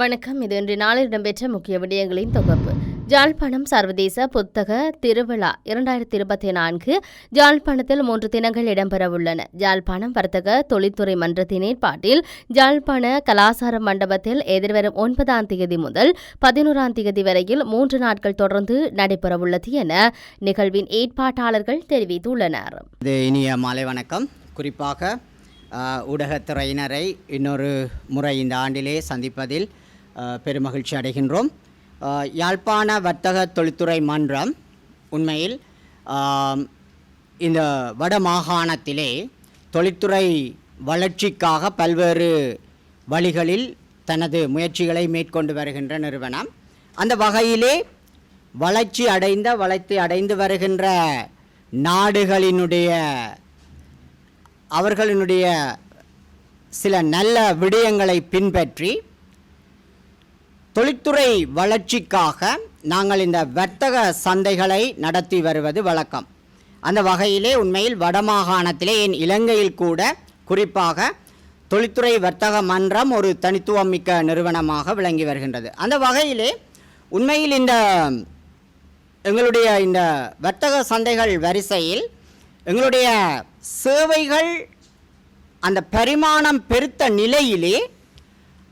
வணக்கம். இது இன்று நாளில் இடம்பெற்ற முக்கிய விடயங்களின் தொகுப்பு. ஜாழ்ப்பாணம் சர்வதேச புத்தக திருவிழா இரண்டாயிரத்தி இருபத்தி நான்கு ஜாழ்ப்பாணத்தில் மூன்று தினங்கள் இடம்பெறவுள்ளன ஜாழ்ப்பாணம் வர்த்தக தொழில்துறை மன்றத்தின் ஏற்பாட்டில் ஜாழ்ப்பாண கலாசார மண்டபத்தில் எதிர்வரும் ஒன்பதாம் தேதி முதல் பதினோராம் தேதி வரையில் மூன்று நாட்கள் தொடர்ந்து நடைபெறவுள்ளது என நிகழ்வின் ஏற்பாட்டாளர்கள் தெரிவித்துள்ளனர். இனிய மாலை வணக்கம். குறிப்பாக ஊடகத்துறையினரை இன்னொரு முறை இந்த ஆண்டிலே சந்திப்பதில் பெருமகிழ்ச்சி அடைகின்றோம். யாழ்ப்பாண வர்த்தக தொழில்துறை மன்றம் உண்மையில் இந்த வட மாகாணத்திலே தொழில்துறை வளர்ச்சிக்காக பல்வேறு வழிகளில் தனது முயற்சிகளை மேற்கொண்டு வருகின்ற நிறுவனம். அந்த வகையிலே வளர்ச்சி அடைந்த வளர்ச்சி அடைந்து வருகின்ற நாடுகளினுடைய அவர்களினுடைய சில நல்ல விடயங்களை பின்பற்றி தொழில்துறை வளர்ச்சிக்காக நாங்கள் இந்த வர்த்தக சந்தைகளை நடத்தி வருவது வழக்கம். அந்த வகையிலே உண்மையில் வடமாகாணத்திலே என் இலங்கையில் கூட குறிப்பாக தொழில்துறை வர்த்தக மன்றம் ஒரு தனித்துவம் மிக்க நிறுவனமாக விளங்கி வருகின்றது. அந்த வகையிலே உண்மையில் இந்த எங்களுடைய இந்த வர்த்தக சந்தைகள் வரிசையில் எங்களுடைய சேவைகள் அந்த பரிமாணம் பெருத்த நிலையிலே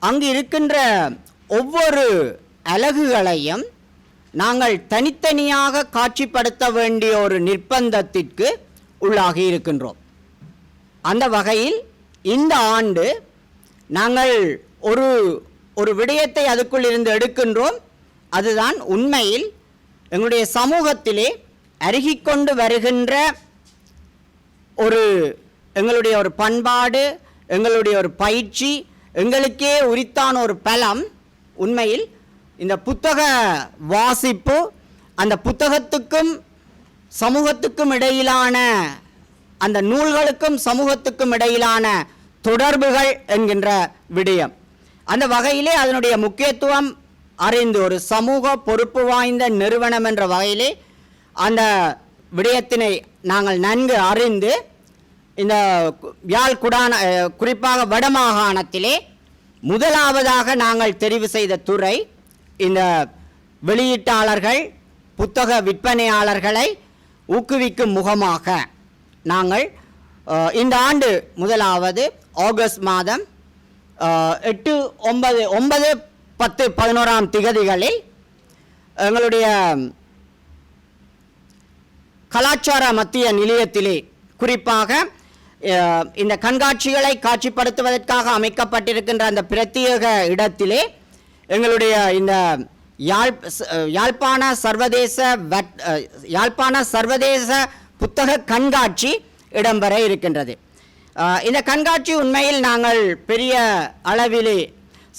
அங்கு இருக்கின்ற ஒவ்வொரு அலகுகளையும் நாங்கள் தனித்தனியாக காட்சிப்படுத்த வேண்டிய ஒரு நிர்பந்தத்திற்கு உள்ளாகி இருக்கின்றோம். அந்த வகையில் இந்த ஆண்டு நாங்கள் ஒரு ஒரு விடயத்தை அதுக்குள் இருந்து எடுக்கின்றோம். அதுதான் உண்மையில் எங்களுடைய சமூகத்திலே அருகிக்கொண்டு வருகின்ற ஒரு எங்களுடைய ஒரு பண்பாடு எங்களுடைய ஒரு பயிற்சி எங்களுக்கே உரித்தான ஒரு பலம் உண்மையில் இந்த புத்தக வாசிப்பு அந்த புத்தகத்துக்கும் சமூகத்துக்கும் இடையிலான அந்த நூல்களுக்கும் சமூகத்துக்கும் இடையிலான தொடர்புகள் என்கின்ற விடயம். அந்த வகையிலே அதனுடைய முக்கியத்துவம் அறிந்து ஒரு சமூக பொறுப்பு வாய்ந்த நிறுவனம் என்ற வகையிலே அந்த விடயத்தினை நாங்கள் நன்கு அறிந்து இந்த வியாழ்குடான யாழ் குடான குறிப்பாக வடமாகாணத்திலே முதலாவதாக நாங்கள் தெரிவு செய்த துறை இந்த வெளியீட்டாளர்கள் புத்தக விற்பனையாளர்களை ஊக்குவிக்கும் முகமாக நாங்கள் இந்த ஆண்டு முதலாவது ஆகஸ்ட் மாதம் எட்டு ஒன்பது ஒன்பது பத்து பதினோராம் திகதிகளில் எங்களுடைய கலாச்சார மத்திய நிலையத்திலே குறிப்பாக இந்த கண்காட்சிகளை காட்சிப்படுத்துவதற்காக அமைக்கப்பட்டிருக்கின்ற அந்த பிரத்யேக இடத்திலே எங்களுடைய இந்த யாழ் யாழ்ப்பாண சர்வதேச வட் யாழ்ப்பாண சர்வதேச புத்தக கண்காட்சி இடம்பெற இருக்கின்றது. இந்த கண்காட்சி உண்மையில் நாங்கள் பெரிய அளவிலே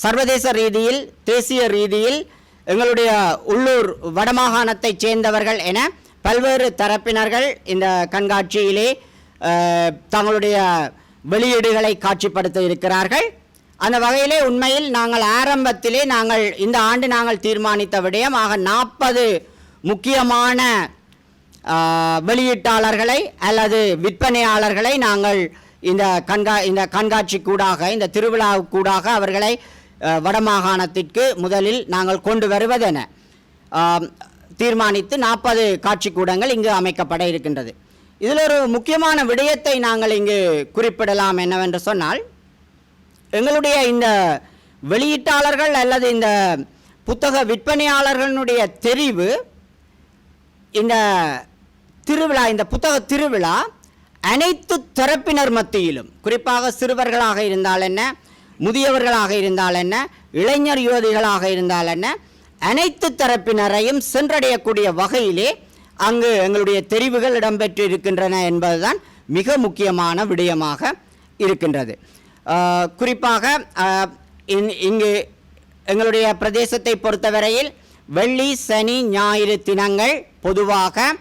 சர்வதேச ரீதியில் தேசிய ரீதியில் எங்களுடைய உள்ளூர் வடமாகாணத்தைச் சேர்ந்தவர்கள் என பல்வேறு தரப்பினர்கள் இந்த கண்காட்சியிலே தங்களுடைய வெளியீடுகளை காட்சிப்படுத்த இருக்கிறார்கள். அந்த வகையிலே உண்மையில் நாங்கள் ஆரம்பத்திலே நாங்கள் இந்த ஆண்டு நாங்கள் தீர்மானித்த விடயம் ஆக நாற்பது முக்கியமான வெளியீட்டாளர்களை அல்லது விற்பனையாளர்களை நாங்கள் இந்த கண்கா இந்த கண்காட்சி கூடாக இந்த திருவிழாவுக்கூடாக அவர்களை வடமாகாணத்திற்கு முதலில் நாங்கள் கொண்டு வருவதென தீர்மானித்து நாற்பது காட்சிக்கூடங்கள் இங்கு அமைக்கப்பட இருக்கின்றது. இதில் ஒரு முக்கியமான விடயத்தை நாங்கள் இங்கு குறிப்பிடலாம் என்னவென்று சொன்னால் எங்களுடைய இந்த வெளியீட்டாளர்கள் அல்லது இந்த புத்தக விற்பனையாளர்களுடைய தெரிவு இந்த திருவிழா இந்த புத்தக திருவிழா அனைத்து தரப்பினர் மத்தியிலும் குறிப்பாக சிறுவர்களாக இருந்தால் என்ன முதியவர்களாக இருந்தால் என்ன இளைஞர் யுவதிகளாக இருந்தால் என்ன அனைத்து தரப்பினரையும் சென்றடையக்கூடிய வகையிலே அங்கு எங்களுடைய தெரிவுகள் இடம்பெற்று இருக்கின்றன என்பதுதான் மிக முக்கியமான விடயமாக இருக்கின்றது. குறிப்பாக இந்- இங்கு எங்களுடைய பிரதேசத்தை பொறுத்தவரையில் வெள்ளி சனி ஞாயிறு தினங்கள் பொதுவாக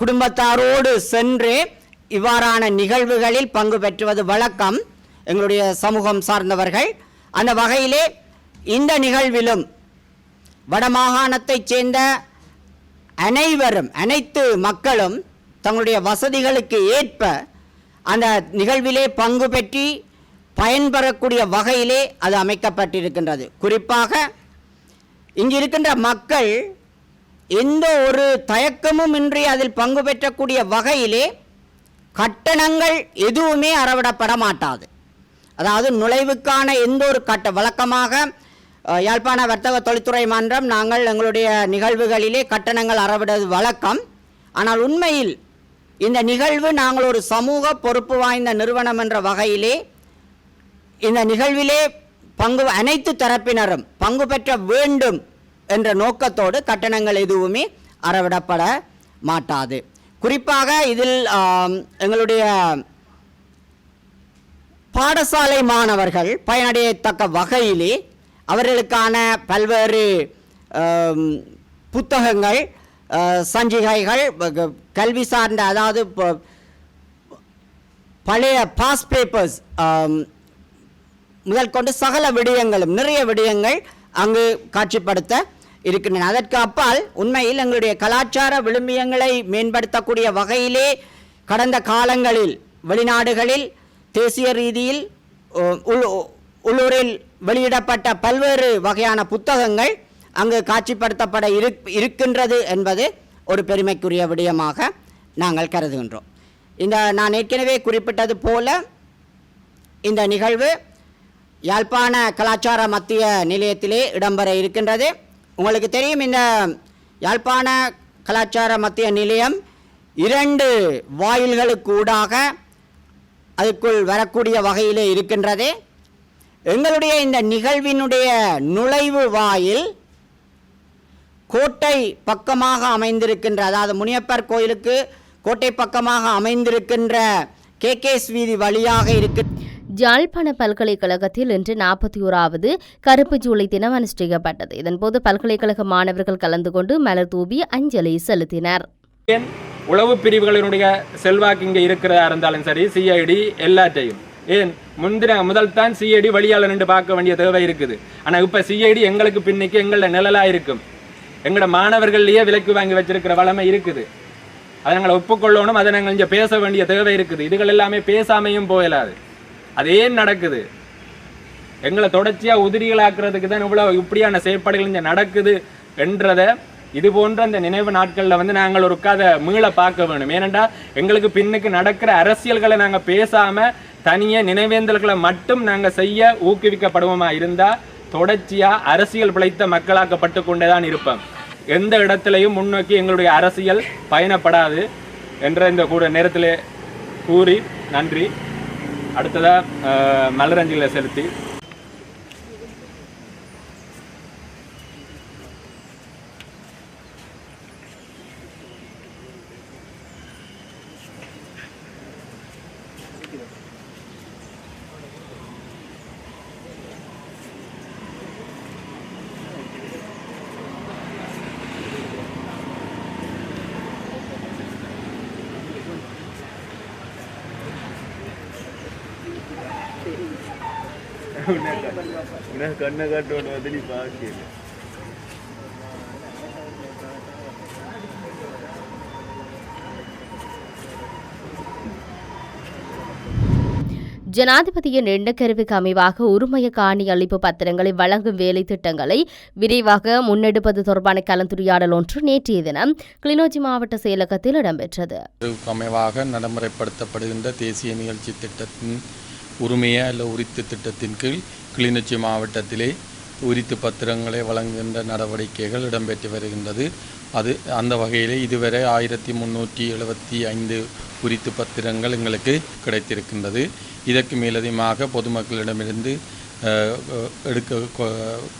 குடும்பத்தாரோடு சென்று இவ்வாறான நிகழ்வுகளில் பங்கு பெற்றுவது வழக்கம் எங்களுடைய சமூகம் சார்ந்தவர்கள். அந்த வகையிலே இந்த நிகழ்விலும் வடமாகாணத்தைச் சேர்ந்த அனைவரும் அனைத்து மக்களும் தங்களுடைய வசதிகளுக்கு ஏற்ப அந்த நிகழ்விலே பங்கு பெற்றி பயன்பெறக்கூடிய வகையிலே அது அமைக்கப்பட்டிருக்கின்றது. குறிப்பாக இங்கு இருக்கின்ற மக்கள் எந்த ஒரு தயக்கமும் இன்றி அதில் பங்கு பெற்றக்கூடிய வகையிலே கட்டணங்கள் எதுவுமே அறவிடப்பட மாட்டாது. அதாவது நுழைவுக்கான எந்த ஒரு கட்ட வழக்கமாக யாழ்ப்பாண வர்த்தக தொழில்துறை மன்றம் நாங்கள் எங்களுடைய நிகழ்வுகளிலே கட்டணங்கள் அறவிடுவது வழக்கம். ஆனால் உண்மையில் இந்த நிகழ்வு நாங்கள் ஒரு சமூக பொறுப்பு வாய்ந்த நிறுவனம் என்ற வகையிலே இந்த நிகழ்விலே பங்கு அனைத்து தரப்பினரும் பங்கு பெற்ற வேண்டும் என்ற நோக்கத்தோடு கட்டணங்கள் எதுவுமே அறவிடப்பட மாட்டாது. குறிப்பாக இதில் எங்களுடைய பாடசாலை மாணவர்கள் பயனடையத்தக்க வகையிலே அவர்களுக்கான பல்வேறு புத்தகங்கள் சஞ்சிகைகள் கல்வி சார்ந்த அதாவது பழைய பாஸ் பேப்பர்ஸ் முதல் கொண்டு சகல விடயங்களும் நிறைய விடயங்கள் அங்கு காட்சிப்படுத்த இருக்கின்றன. அதற்கு அப்பால் உண்மையில் எங்களுடைய கலாச்சார விழுமியங்களை மேம்படுத்தக்கூடிய வகையிலே கடந்த காலங்களில் வெளிநாடுகளில் தேசிய ரீதியில் உள்- உள்ளூரில் வெளியிடப்பட்ட பல்வேறு வகையான புத்தகங்கள் அங்கு காட்சிப்படுத்தப்பட இருக் இருக்கின்றது என்பது ஒரு பெருமைக்குரிய விடயமாக நாங்கள் கருதுகின்றோம். இந்த நான் ஏற்கனவே குறிப்பிட்டது போல இந்த நிகழ்வு யாழ்ப்பாண கலாச்சார மத்திய நிலையத்திலே இடம்பெற இருக்கின்றது. உங்களுக்கு தெரியும் இந்த யாழ்ப்பாண கலாச்சார மத்திய நிலையம் இரண்டு வாயில்களுக்கூடாக அதுக்குள் வரக்கூடிய வகையிலே இருக்கின்றது. எங்களுடைய இந்த நிகழ்வினுடைய நுழைவு வாயில் கோட்டை பக்கமாக அமைந்திருக்கின்ற அதாவது முனியப்பர் கோயிலுக்கு கோட்டை பக்கமாக அமைந்திருக்கின்ற கேகேஎஸ் வீதி வழியாக இருக்கு. ஜாழ்ப்பாண பல்கலைக்கழகத்தில் இன்று நாற்பத்தி ஓராவது கருப்பு ஜூலை தினம் அனுஷ்டிக்கப்பட்டது. இதன்போது பல்கலைக்கழக மாணவர்கள் கலந்து கொண்டு மலர் தூவி அஞ்சலி செலுத்தினர். உளவு பிரிவுகளினுடைய செல்வாக்கு இங்கே இருக்கிறதா இருந்தாலும் சரி சிஐடி எல்லாத்தையும் ஏன்? முந்தின முதல் தான் சிஐடி வழியாளர் நின்று பார்க்க வேண்டிய தேவை இருக்குது. ஆனால் இப்போ சிஐடி எங்களுக்கு பின்னிக்கு எங்களோட நிழலாக இருக்கும். எங்களோட மாணவர்கள்லேயே விலைக்கு வாங்கி வச்சிருக்கிற வளமை இருக்குது. அதை நாங்கள் ஒப்புக்கொள்ளணும் அதை நாங்கள் இங்கே பேச வேண்டிய தேவை இருக்குது. இதுகள் எல்லாமே பேசாமையும் போயிடாது அது ஏன் நடக்குது? எங்களை தொடர்ச்சியாக உதிரிகளாக்குறதுக்கு தான் இவ்வளோ இப்படியான செயற்பாடுகள் இங்கே நடக்குது என்றதை இது போன்ற அந்த நினைவு நாட்களில் வந்து நாங்கள் ஒரு கதை மீள பார்க்க வேணும். ஏனென்றா எங்களுக்கு பின்னுக்கு நடக்கிற அரசியல்களை நாங்கள் பேசாமல் தனிய நினைவேந்தல்களை மட்டும் நாங்கள் செய்ய ஊக்குவிக்கப்படுவோமா இருந்தால் தொடர்ச்சியாக அரசியல் பிழைத்த மக்களாக்கப்பட்டு கொண்டேதான் இருப்போம். எந்த இடத்திலையும் முன்னோக்கி எங்களுடைய அரசியல் பயணப்படாது என்ற இந்த கூட நேரத்தில் கூறி நன்றி. அடுத்ததாக அஹ், செலுத்தி. ஜனாதிபதியின் எண்ணக்கருவுக்கு அமைவாக உரிமைய காணி அளிப்பு பத்திரங்களை வழங்கும் வேலை திட்டங்களை விரைவாக முன்னெடுப்பது தொடர்பான கலந்துரையாடல் ஒன்று நேற்றைய தினம் கிளிநொச்சி மாவட்ட செயலகத்தில் இடம்பெற்றது. அமைவாக நடைமுறைப்படுத்தப்படுகின்ற தேசிய நிகழ்ச்சி திட்டத்தின் உரிமையா அல்ல உரித்து திட்டத்தின் கீழ் கிளிநொச்சி மாவட்டத்திலே உரித்து பத்திரங்களை வழங்குகின்ற நடவடிக்கைகள் இடம்பெற்று வருகின்றது. அது அந்த வகையிலே இதுவரை ஆயிரத்தி முந்நூற்றி எழுபத்தி ஐந்து உரித்து பத்திரங்கள் எங்களுக்கு கிடைத்திருக்கின்றது. இதற்கு மேலதிகமாக பொதுமக்களிடமிருந்து எடுக்க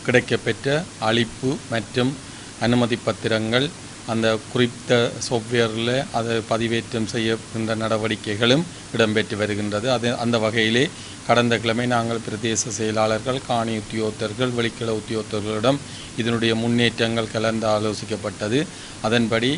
கிடைக்கப்பெற்ற அளிப்பு மற்றும் அனுமதி பத்திரங்கள் அந்த குறித்த சாஃப்ட்வேரில் அதை பதிவேற்றம் செய்கின்ற நடவடிக்கைகளும் இடம்பெற்று வருகின்றது. அது அந்த வகையிலே கடந்த கிழமை நாங்கள் பிரதேச செயலாளர்கள் காணி உத்தியோகத்தர்கள் வெளிக்கள உத்தியோகத்தர்களிடம் இதனுடைய முன்னேற்றங்கள் கலந்து ஆலோசிக்கப்பட்டது. அதன்படி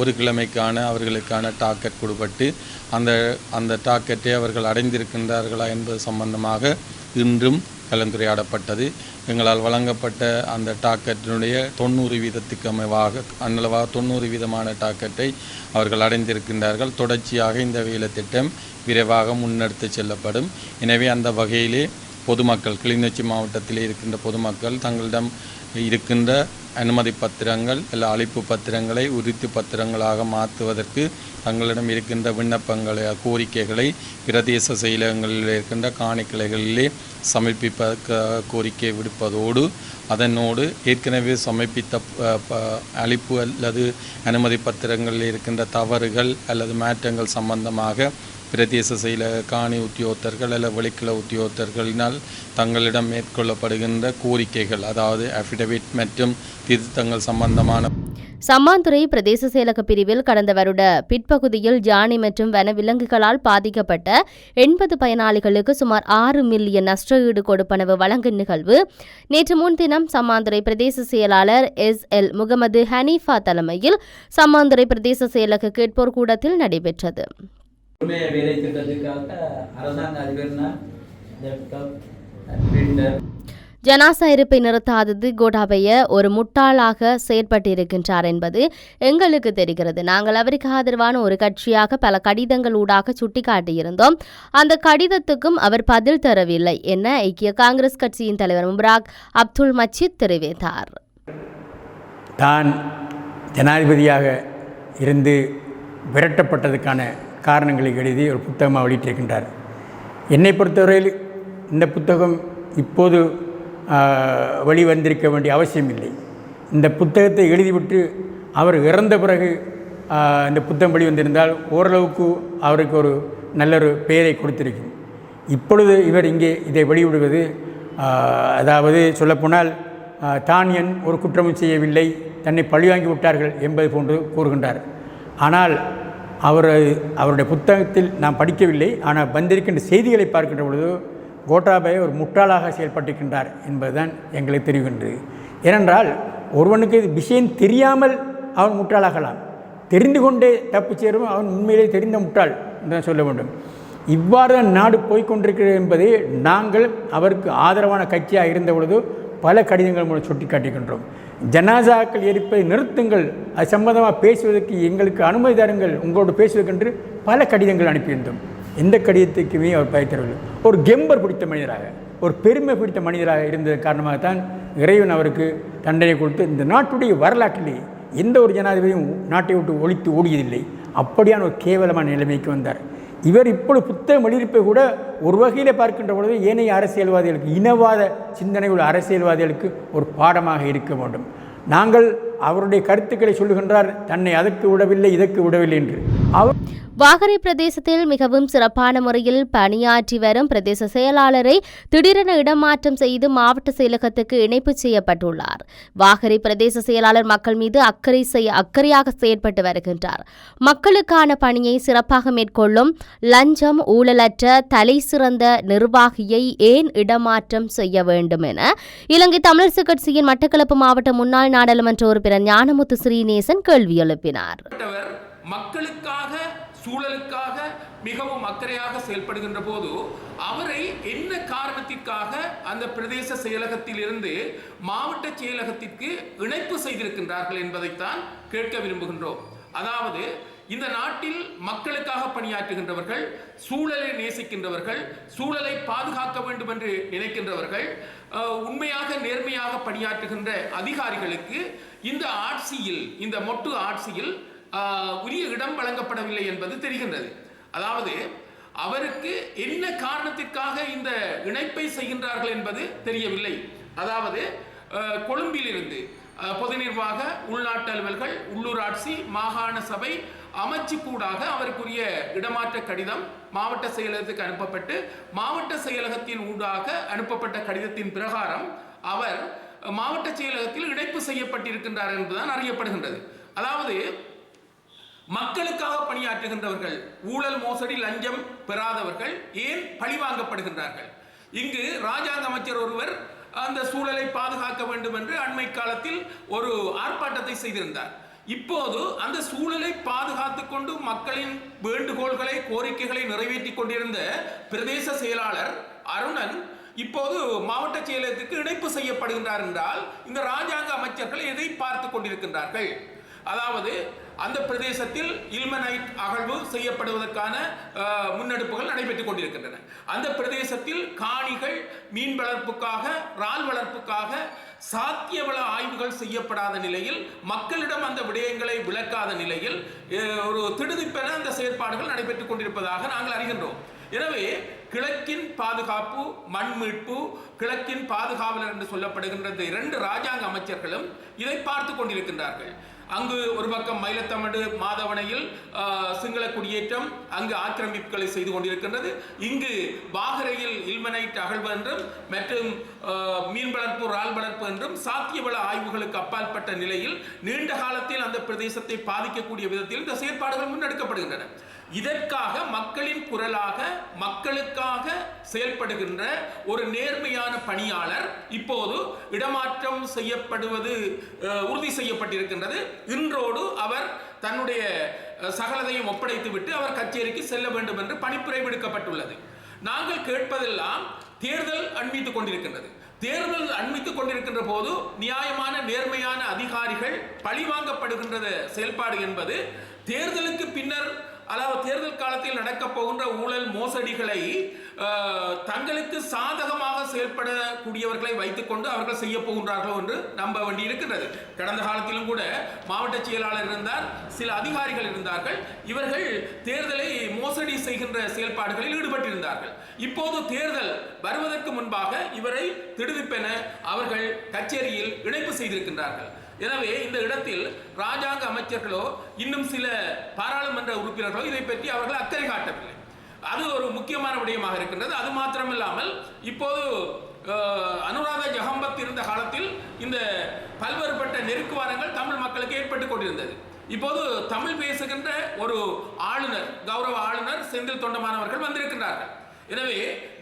ஒரு கிழமைக்கான அவர்களுக்கான டாக்கெட் கொடுப்பட்டு அந்த அந்த டாக்கெட்டை அவர்கள் அடைந்திருக்கின்றார்களா என்பது சம்பந்தமாக இன்றும் கலந்துரையாடப்பட்டது. எங்களால் வழங்கப்பட்ட அந்த டாக்கெட்டினுடைய தொண்ணூறு வீதத்துக்கு அமைவாக அன்னளவாக தொண்ணூறு வீதமான டாக்கெட்டை அவர்கள் அடைந்திருக்கின்றார்கள். தொடர்ச்சியாக இந்த வேலை திட்டம் விரைவாக முன்னெடுத்து செல்லப்படும். எனவே அந்த வகையிலே பொதுமக்கள் கிளிநொச்சி மாவட்டத்திலே இருக்கின்ற பொதுமக்கள் தங்களிடம் இருக்கின்ற அனுமதி பத்திரங்கள் அல்ல அழைப்பு பத்திரங்களை உறுதி பத்திரங்களாக மாற்றுவதற்கு தங்களிடம் இருக்கின்ற விண்ணப்பங்களை கோரிக்கைகளை பிரதேச செயலகங்களில் இருக்கின்ற காணிக்கிளைகளிலே சமர்ப்பிப்ப கோரிக்கை விடுப்பதோடு அதனோடு ஏற்கனவே சமர்ப்பித்த அழைப்பு அல்லது அனுமதி பத்திரங்களில் இருக்கின்ற தவறுகள் அல்லது மாற்றங்கள் சம்பந்தமாக பிரதேச செயல காணி உத்தியோகத்தர்கள் அல்லது வெளிக்கிழ உத்தியோகத்தர்களினால் தங்களிடம் மேற்கொள்ளப்படுகின்ற கோரிக்கைகள் அதாவது அஃபிடவிட் மற்றும் திருத்தங்கள் சம்பந்தமான சம்மாந்துறை பிரதேச செயலக பிரிவில் கடந்த வருட பிற்பகுதியில் ஜானி மற்றும் வனவிலங்குகளால் பாதிக்கப்பட்ட எண்பது பயனாளிகளுக்கு சுமார் ஆறு மில்லியன் நஷ்டஈடு கொடுப்பனவு வழங்கும் நிகழ்வு. நேற்று முன்தினம் சம்மாந்துறை பிரதேச செயலாளர் எஸ் எல் முகமது ஹனீஃபா தலைமையில் சம்மாந்துறை பிரதேச செயலக கேட்போர் கூடத்தில் நடைபெற்றது. உண்மைய வேலை திட்டத்துக்காக அரசாங்க அதிபர்னா லேப்டாப் பிரிண்டர் ஜனாசா இருப்பை நிறுத்தாதது கோட்டாபய ஒரு முட்டாளாக செயற்பட்டிருக்கின்றார் என்பது எங்களுக்கு தெரிகிறது. நாங்கள் அவருக்கு ஆதரவான ஒரு கட்சியாக பல கடிதங்கள் ஊடாக சுட்டிக்காட்டியிருந்தோம். அந்த கடிதத்துக்கும் அவர் பதில் தரவில்லை என ஐக்கிய காங்கிரஸ் கட்சியின் தலைவர் மும்ராக் அப்துல் மஜித் தெரிவித்தார். தான் ஜனாதிபதியாக இருந்து விரட்டப்பட்டதுக்கான காரணங்களை எழுதி ஒரு புத்தகமாக வெளியிட்டிருக்கின்றார். என்னை பொறுத்தவரையில் இந்த புத்தகம் இப்போது வெளிவந்திருக்க வேண்டிய அவசியம் இல்லை இந்த புத்தகத்தை எழுதிவிட்டு அவர் இறந்த பிறகு இந்த புத்தகம் வெளிவந்திருந்தால் ஓரளவுக்கு அவருக்கு ஒரு நல்ல ஒரு பெயரை கொடுத்திருக்கும். இப்பொழுது இவர் இங்கே இதை வெளியிடுவது அதாவது சொல்லப்போனால் தான் என் ஒரு குற்றமும் செய்யவில்லை தன்னை பழிவாங்கி விட்டார்கள் என்பது போன்று கூறுகின்றார். ஆனால் அவர் அவருடைய புத்தகத்தில் நான் படிக்கவில்லை ஆனால் வந்திருக்கின்ற செய்திகளை பார்க்கின்ற பொழுது கோட்டாபாய் ஒரு முட்டாளாக செயல்பட்டிருக்கின்றார் என்பதுதான் எங்களுக்கு தெரிகின்றது ஏனென்றால் ஒருவனுக்கு விஷயம் தெரியாமல் அவன் முட்டாளாகலாம். தெரிந்து கொண்டே தப்பு சேரும் அவன் உண்மையிலே தெரிந்த முட்டாள் என்று சொல்ல வேண்டும். இவ்வாறு நாடு போய்கொண்டிருக்கிறது என்பதை நாங்கள் அவருக்கு ஆதரவான கட்சியாக இருந்த பொழுது பல கடிதங்கள் மூலம் சுட்டி காட்டுகின்றோம் ஜனாசாக்கள் எரிப்பை நிறுத்துங்கள். அது சம்பந்தமாக பேசுவதற்கு எங்களுக்கு அனுமதி தாருங்கள். உங்களோடு பேசுவதற்கென்று பல கடிதங்கள் அனுப்பியிருந்தோம். எந்த கடிதத்துக்குமே அவர் பயத்தரவில்லை ஒரு கெம்பர் பிடித்த மனிதராக ஒரு பெருமை பிடித்த மனிதராக இருந்தது காரணமாகத்தான் இறைவன் அவருக்கு தண்டனை கொடுத்து இந்த நாட்டுடைய வரலாற்றிலே எந்த ஒரு ஜனாதிபதியும் நாட்டை விட்டு ஒழித்து ஓடியதில்லை. அப்படியான ஒரு கேவலமான நிலைமைக்கு வந்தார். இவர் இப்பொழுது புத்தகம் வெளியிருப்பை கூட ஒரு வகையில் பார்க்கின்ற பொழுது ஏனைய அரசியல்வாதிகளுக்கு இனவாத சிந்தனை உள்ள அரசியல்வாதிகளுக்கு ஒரு பாடமாக இருக்க வேண்டும். நாங்கள் அவருடைய கருத்துக்களை சொல்லுகின்றார் தன்னை அதற்கு விடவில்லை இதற்கு விடவில்லை என்று. வாகரை பிரதேசத்தில் மிகவும் சிறப்பான முறையில் பணியாற்றி வரும் பிரதேச செயலாளரை திடீரென இடமாற்றம் செய்து மாவட்ட செயலகத்துக்கு இணைப்பு செய்யப்பட்டுள்ளார். வாகரை பிரதேச செயலாளர் மக்கள் மீது அக்கறை செய்ய அக்கறையாக செயற்பட்டு வருகின்றார். மக்களுக்கான பணியை சிறப்பாக மேற்கொள்ளும் லஞ்சம் ஊழலற்ற தலை சிறந்த நிர்வாகியை ஏன் இடமாற்றம் செய்ய வேண்டும் என இலங்கை தமிழரசு கட்சியின் மட்டக்களப்பு மாவட்ட முன்னாள் நாடாளுமன்ற உறுப்பினர் ஞானமுத்து ஸ்ரீநேசன் கேள்வி எழுப்பினார். மக்களுக்காக சூழலுக்காக மிகவும் அக்கறையாக செயல்படுகின்ற போது அவரை என்ன காரணத்திற்காக அந்த பிரதேச செயலகத்தில் இருந்து மாவட்ட செயலகத்திற்கு இணைப்பு செய்திருக்கின்றார்கள் என்பதைத்தான் கேட்க விரும்புகின்றோம். அதாவது இந்த நாட்டில் மக்களுக்காக பணியாற்றுகின்றவர்கள் சூழலை நேசிக்கின்றவர்கள் சூழலை பாதுகாக்க வேண்டும் என்று நினைக்கின்றவர்கள் உண்மையாக நேர்மையாக பணியாற்றுகின்ற அதிகாரிகளுக்கு இந்த ஆட்சியில் இந்த மொட்டு ஆட்சியில் உரிய இடம் வழங்கப்படவில்லை என்பது தெரிகின்றது. அதாவது அவருக்கு என்ன காரணத்திற்காக இந்த இணைப்பை செய்கின்றார்கள் என்பது தெரியவில்லை. அதாவது கொழும்பிலிருந்து பொது நிர்வாக உள்நாட்டு அலுவல்கள் உள்ளூராட்சி மாகாண சபை அமைச்சுக்கூடாக அவருக்குரிய இடமாற்ற கடிதம் மாவட்ட செயலகத்துக்கு அனுப்பப்பட்டு மாவட்ட செயலகத்தின் ஊடாக அனுப்பப்பட்ட கடிதத்தின் பிரகாரம் அவர் மாவட்ட செயலகத்தில் இணைப்பு செய்யப்பட்டிருக்கின்றார் என்பதுதான் அறியப்படுகின்றது. அதாவது மக்களுக்காக பணியாற்றுகின்றவர்கள் ஊழல் மோசடி லஞ்சம் பெறாதவர்கள் ஏன் பழிவாங்கப்படுகின்றார்கள் இங்கு ராஜாங்க அமைச்சர் ஒருவர் அந்த சூழலை பாதுகாக்க வேண்டும் என்று அண்மை காலத்தில் ஒரு ஆர்ப்பாட்டத்தை செய்திருந்தார். இப்போது அந்த சூழலை பாதுகாத்து கொண்டு மக்களின் வேண்டுகோள்களை கோரிக்கைகளை நிறைவேற்றி கொண்டிருந்த பிரதேச செயலாளர் அருணன் இப்போது மாவட்ட செயலகத்துக்கு இணைப்பு செய்யப்படுகின்றார் என்றால் இந்த ராஜாங்க அமைச்சர்கள் எதை பார்த்து கொண்டிருக்கின்றார்கள்? அதாவது அந்த பிரதேசத்தில் இல்மனைட் அகழ்வு செய்யப்படுவதற்கான அஹ், முன்னெடுப்புகள் நடைபெற்றுக் கொண்டிருக்கின்றன. அந்த பிரதேசத்தில் காணிகள் மீன் வளர்ப்புக்காக இறால் வளர்ப்புக்காக சாத்தியவள ஆய்வுகள் செய்யப்படாத நிலையில் மக்களிடம் அந்த விடயங்களை விளக்காத நிலையில் ஒரு திடுதிப்பென அந்த செயற்பாடுகள் நடைபெற்றுக் கொண்டிருப்பதாக நாங்கள் அறிகின்றோம். எனவே கிழக்கின் பாதுகாப்பு மண் மீட்பு கிழக்கின் பாதுகாவலர் என்று சொல்லப்படுகின்ற இந்த இரண்டு ராஜாங்க அமைச்சர்களும் இதை பார்த்து கொண்டிருக்கின்றார்கள். அங்கு ஒரு பக்கம் மயிலத்தமடு மாதவனையில் சிங்கள குடியேற்றம் அங்கு ஆக்கிரமிப்புகளை செய்து கொண்டிருக்கின்றது. இங்கு பாகரையில் இல்மனைட் அகழ்வு என்றும் மற்றும் மீன் வளர்ப்பு இறால் வளர்ப்பு என்றும் சாத்தியவள ஆய்வுகளுக்கு அப்பாற்பட்ட நிலையில் நீண்ட காலத்தில் அந்த பிரதேசத்தை பாதிக்கக்கூடிய விதத்தில் இந்த செயற்பாடுகள் முன்னெடுக்கப்படுகின்றன. இதற்காக மக்களின் குரலாக மக்களுக்காக செயல்படுகின்ற ஒரு நேர்மையான பணியாளர் இப்போது இடமாற்றம் செய்யப்படுவது உறுதி செய்யப்பட்டிருக்கின்றது. இன்றோடு அவர் தன்னுடைய சகலதையும் ஒப்படைத்துவிட்டு அவர் கச்சேரிக்கு செல்ல வேண்டும் என்று பணிப்புரை விடுக்கப்பட்டுள்ளது. நாங்கள் கேட்பதெல்லாம் தேர்தல் அண்மித்துக் கொண்டிருக்கின்றது. தேர்தல் அண்மித்துக் கொண்டிருக்கின்ற போது நியாயமான நேர்மையான அதிகாரிகள் பழிவாங்கப்படுகின்ற செயல்பாடு என்பது தேர்தலுக்கு பின்னர் அதாவது தேர்தல் காலத்தில் நடக்கப் போகின்ற ஊழல் மோசடிகளை தங்களுக்கு சாதகமாக செயல்படக்கூடியவர்களை வைத்துக்கொண்டு அவர்கள் செய்ய போகின்றார்களோ என்று நம்ப வேண்டி இருக்கின்றது கடந்த காலத்திலும் கூட மாவட்ட செயலாளர் இருந்தார் சில அதிகாரிகள் இருந்தார்கள். இவர்கள் தேர்தலை மோசடி செய்கின்ற செயல்பாடுகளில் ஈடுபட்டிருந்தார்கள். இப்போது தேர்தல் வருவதற்கு முன்பாக இவரை திடுதிப்பென அவர்கள் கச்சேரியில் இணைப்பு செய்திருக்கின்றார்கள். எனவே இந்த இடத்தில் ராஜாங்க அமைச்சர்களோ இன்னும் சில பாராளுமன்ற உறுப்பினர்களோ இதை பற்றி அவர்கள் அக்கறை காட்டவில்லை. அது ஒரு முக்கியமான விடயமாக இருக்கின்றது. அது மாத்திரமில்லாமல் இப்போது அனுராதா அனுராத ஜஹம்பத் இருந்த காலத்தில் இந்த பல்வேறுபட்ட நெருக்குவாரங்கள் தமிழ் மக்களுக்கு ஏற்பட்டு கொண்டிருந்தது. இப்போது தமிழ் பேசுகின்ற ஒரு ஆளுநர் கௌரவ ஆளுநர் செந்தில் தொண்டமானவர்கள் வந்திருக்கின்றார்கள். எனவே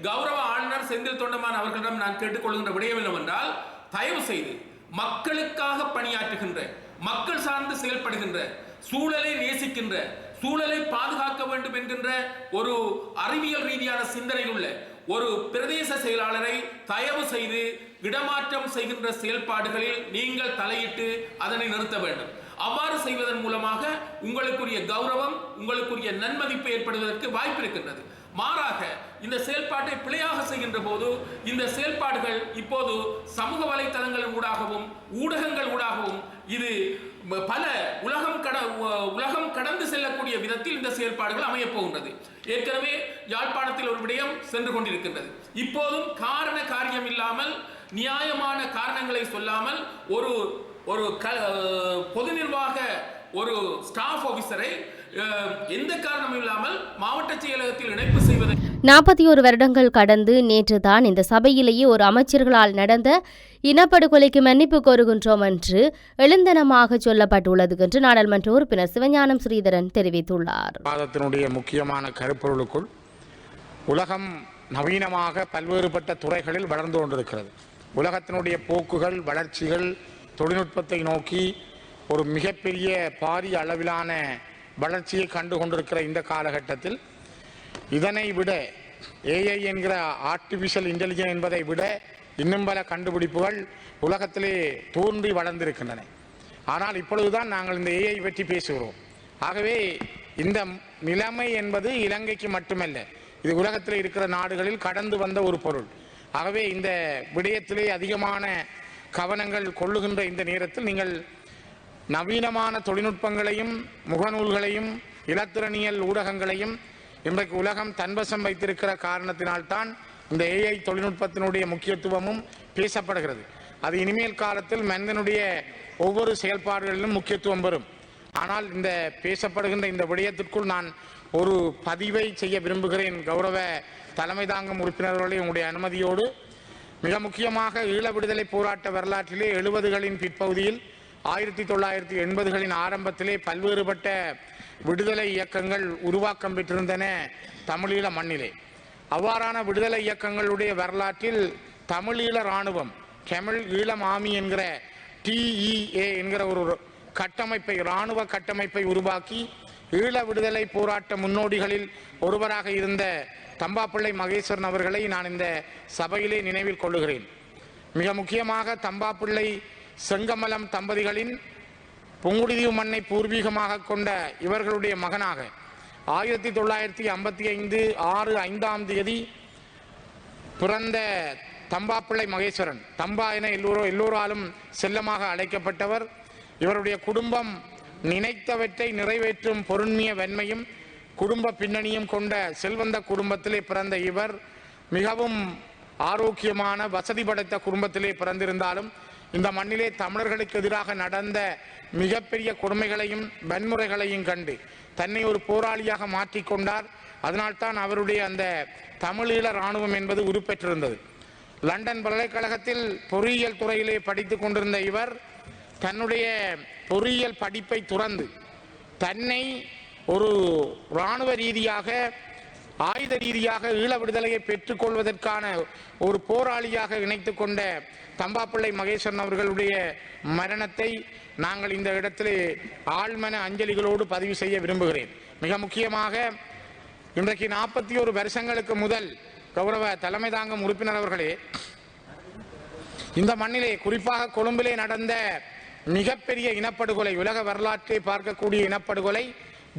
கௌரவ ஆளுநர் செந்தில் தொண்டமான் அவர்களிடம் நான் கேட்டுக்கொள்கின்ற விடயம் என்னவென்றால் தயவு செய்து மக்களுக்காக பணியாற்றுகின்ற மக்கள் சார்ந்து செயல்படுகின்ற சூழலை நேசிக்கின்ற சூழலை பாதுகாக்க வேண்டும் என்கின்ற ஒரு அறிவியல் ரீதியான சிந்தனையுள்ள ஒரு பிரதேச செயலாளரை தயவு செய்து இடமாற்றம் செய்கின்ற செயல்பாடுகளில் நீங்கள் தலையிட்டு அதனை நிறுத்த வேண்டும். அவ்வாறு செய்வதன் மூலமாக உங்களுக்குரிய கௌரவம் உங்களுக்குரிய நன்மதிப்பு ஏற்படுவதற்கு வாய்ப்பு இருக்கின்றது மாறாக இந்த செயல்பாட்டை பிழையாக செய்கின்ற போது இந்த செயல்பாடுகள் இப்போது சமூக வலைத்தளங்கள் ஊடாகவும் ஊடகங்கள் ஊடாகவும் இது பல உலகம் கட உ- உலகம் கடந்து செல்லக்கூடிய விதத்தில் இந்த செயல்பாடுகள் அமையப் போகின்றது. ஏற்கனவே யாழ்ப்பாணத்தில் ஒரு விடயம் சென்று கொண்டிருக்கின்றது. இப்போதும் காரண காரியம் இல்லாமல் நியாயமான காரணங்களை சொல்லாமல் ஒரு ஒரு க பொது நிர்வாக ஒரு ஸ்டாஃப் ஆஃபீஸரை எந்த காரணமும் இல்லாமல் மாவட்ட செயலகத்தில் இணைப்பு செய்வதை நாற்பத்தி ஒரு வருடங்கள் கடந்து நேற்று தான் இந்த சபையிலேயே ஒரு அமைச்சர்களால் நடந்த இனப்படுகொலைக்கு மன்னிப்பு கோருகின்றோம் என்று எழுந்தனமாக சொல்லப்பட்டுள்ளது என்று நாடாளுமன்ற உறுப்பினர் சிவஞானம் ஸ்ரீதரன் தெரிவித்துள்ளார். விவாதத்தினுடைய முக்கியமான கருப்பொருளுக்குள் உலகம் நவீனமாக பல்வேறுபட்ட துறைகளில் வளர்ந்து கொண்டிருக்கிறது. உலகத்தினுடைய போக்குகள் வளர்ச்சிகள் தொழில்நுட்பத்தை நோக்கி ஒரு மிகப்பெரிய பாரிய அளவிலான வளர்ச்சியை கண்டு கொண்டிருக்கிற இந்த காலகட்டத்தில் இதனை விட ஏஐ என்கிற ஆர்டிபிஷியல் இன்டெலிஜென்ஸ் என்பதை விட இன்னும் பல கண்டுபிடிப்புகள் உலகத்திலே தோன்றி வளர்ந்திருக்கின்றன. ஆனால் இப்பொழுதுதான் நாங்கள் இந்த ஏஐ பற்றி பேசுகிறோம். ஆகவே இந்த நிலைமை என்பது இலங்கைக்கு மட்டுமல்ல இது உலகத்தில் இருக்கிற நாடுகளில் கடந்து வந்த ஒரு பொருள். ஆகவே இந்த விடயத்திலே அதிகமான கவனங்கள் கொள்ளுகின்ற இந்த நேரத்தில் நீங்கள் நவீனமான தொழில்நுட்பங்களையும் முகநூல்களையும் இலத்திரனியல் ஊடகங்களையும் இன்றைக்கு உலகம் தன்வசம் வைத்திருக்கிற காரணத்தினால்தான் இந்த ஏஐ தொழில்நுட்பத்தினுடைய முக்கியத்துவமும் பேசப்படுகிறது. அது இனிமேல் காலத்தில் மனிதனுடைய ஒவ்வொரு செயல்பாடுகளிலும் முக்கியத்துவம் பெறும். ஆனால் இந்த பேசப்படுகின்ற இந்த விடயத்திற்குள் நான் ஒரு பதிவை செய்ய விரும்புகிறேன். கௌரவ தலைமை தாங்கும் உறுப்பினர்களே உங்களுடைய அனுமதியோடு. மிக முக்கியமாக ஈழ விடுதலை போராட்ட வரலாற்றிலே எழுபதுகளின் பிற்பகுதியில் ஆயிரத்தி தொள்ளாயிரத்தி எண்பதுகளின் ஆரம்பத்திலே பல்வேறுபட்ட விடுதலை இயக்கங்கள் உருவாக்கம் பெற்றிருந்தன தமிழீழ மண்ணிலே. அவ்வாறான விடுதலை இயக்கங்களுடைய வரலாற்றில் தமிழீழ இராணுவம் தமிழ் ஈழம் ஆமி என்கிற டிஇஏ என்கிற ஒரு கட்டமைப்பை இராணுவ கட்டமைப்பை உருவாக்கி ஈழ விடுதலை போராட்ட முன்னோடிகளில் ஒருவராக இருந்த தம்பாப்பிள்ளை மகேஸ்வரன் அவர்களை நான் இந்த சபையிலே நினைவில் கொள்ளுகிறேன். மிக முக்கியமாக தம்பாப்பிள்ளை செங்கமலம் தம்பதிகளின் பொங்குடிதீவு மண்ணை பூர்வீகமாக கொண்ட இவர்களுடைய மகனாக ஆயிரத்தி தொள்ளாயிரத்தி ஐம்பத்தி ஐந்து ஆறு ஐந்தாம் தேதி பிறந்த தம்பாப்பிள்ளை மகேஸ்வரன். தம்பா என எல்லோரோ எல்லோராலும் செல்லமாக அழைக்கப்பட்டவர். இவருடைய குடும்பம் நினைத்தவற்றை நிறைவேற்றும் பொருண்மைய வெண்மையும் குடும்ப பின்னணியும் கொண்ட செல்வந்த குடும்பத்திலே பிறந்த இவர். மிகவும் ஆரோக்கியமான வசதி படைத்த குடும்பத்திலே பிறந்திருந்தாலும் இந்த மண்ணிலே தமிழர்களுக்கு எதிராக நடந்த மிகப்பெரிய கொடுமைகளையும் வன்முறைகளையும் கண்டு தன்னை ஒரு போராளியாக மாற்றிக்கொண்டார் அதனால்தான் அவருடைய அந்த தமிழீழ இராணுவம் என்பது உருப்பெற்றிருந்தது. லண்டன் பல்கலைக்கழகத்தில் பொறியியல் துறையிலே படித்துக் கொண்டிருந்த இவர் தன்னுடைய பொறியியல் படிப்பை துறந்து தன்னை ஒரு இராணுவ ரீதியாக ஆயுத ரீதியாக ஈழ விடுதலையை பெற்றுக்கொள்வதற்கான ஒரு போராளியாக இணைத்து கொண்ட தம்பாப்பிள்ளை மகேசன் அவர்களுடைய மரணத்தை நாங்கள் இந்த இடத்திலே ஆழ்மன அஞ்சலிகளோடு பதிவு செய்ய விரும்புகிறேன். மிக முக்கியமாக இன்றைக்கு நாற்பத்தி ஒரு வருஷங்களுக்கு முதல் கௌரவ தலைமை தாங்கும் உறுப்பினர் அவர்களே இந்த மண்ணிலே குறிப்பாக கொழும்பிலே நடந்த மிகப்பெரிய இனப்படுகொலை உலக வரலாற்றை பார்க்கக்கூடிய இனப்படுகொலை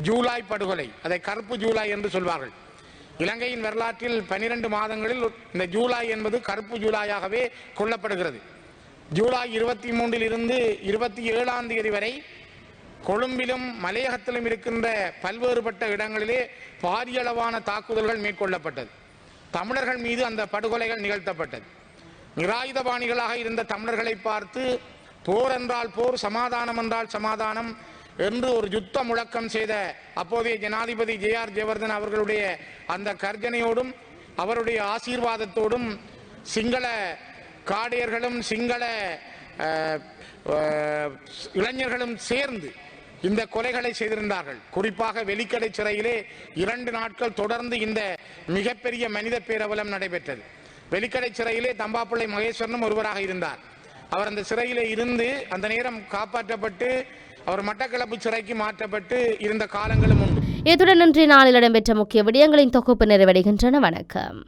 ஜூலை படுகொலை அதை கருப்பு ஜூலை என்று சொல்வார்கள். இலங்கையின் வரலாற்றில் பனிரெண்டு மாதங்களில் இந்த ஜூலை என்பது கருப்பு ஜூலாயாகவே கொல்லப்படுகிறது ஜூலை இருபத்தி மூன்றில் இருந்து இருபத்தி ஏழாம் தேதி வரை கொழும்பிலும் மலையகத்திலும் இருக்கின்ற பல்வேறுபட்ட இடங்களிலே பாரியளவான தாக்குதல்கள் மேற்கொள்ளப்பட்டது. தமிழர்கள் மீது அந்த படுகொலைகள் நிகழ்த்தப்பட்டது. நிராயுதபாணிகளாக இருந்த தமிழர்களை பார்த்து போர் என்றால் போர் சமாதானம் என்றால் சமாதானம் என்று ஒரு யுத்த முழக்கம் செய்த அப்போதைய ஜனாதிபதி ஜே ஆர் ஜெயவர்தன் அவர்களுடைய அந்த கர்ஜனையோடும் அவருடைய ஆசீர்வாதத்தோடும் சிங்கள காடையர்களும் சிங்கள இளைஞர்களும் சேர்ந்து இந்த கொலைகளை செய்திருந்தார்கள். குறிப்பாக வெலிக்கடை சிறையிலே இரண்டு நாட்கள் தொடர்ந்து இந்த மிகப்பெரிய மனித பேரவலம் நடைபெற்றது. வெலிக்கடை சிறையிலே தம்பாப்பிள்ளை மகேஸ்வரனும் ஒருவராக இருந்தார். அவர் அந்த சிறையிலே இருந்து அந்த நேரம் காப்பாற்றப்பட்டு அவர் மட்டக்களப்பு சிறைக்கு மாற்றப்பட்டு இருந்த காலங்களும் உண்டு. இத்துடன் இன்றைய நாளில் இடம்பெற்ற முக்கிய விடயங்களின் தொகுப்பு நிறைவடைகின்றன. வணக்கம்.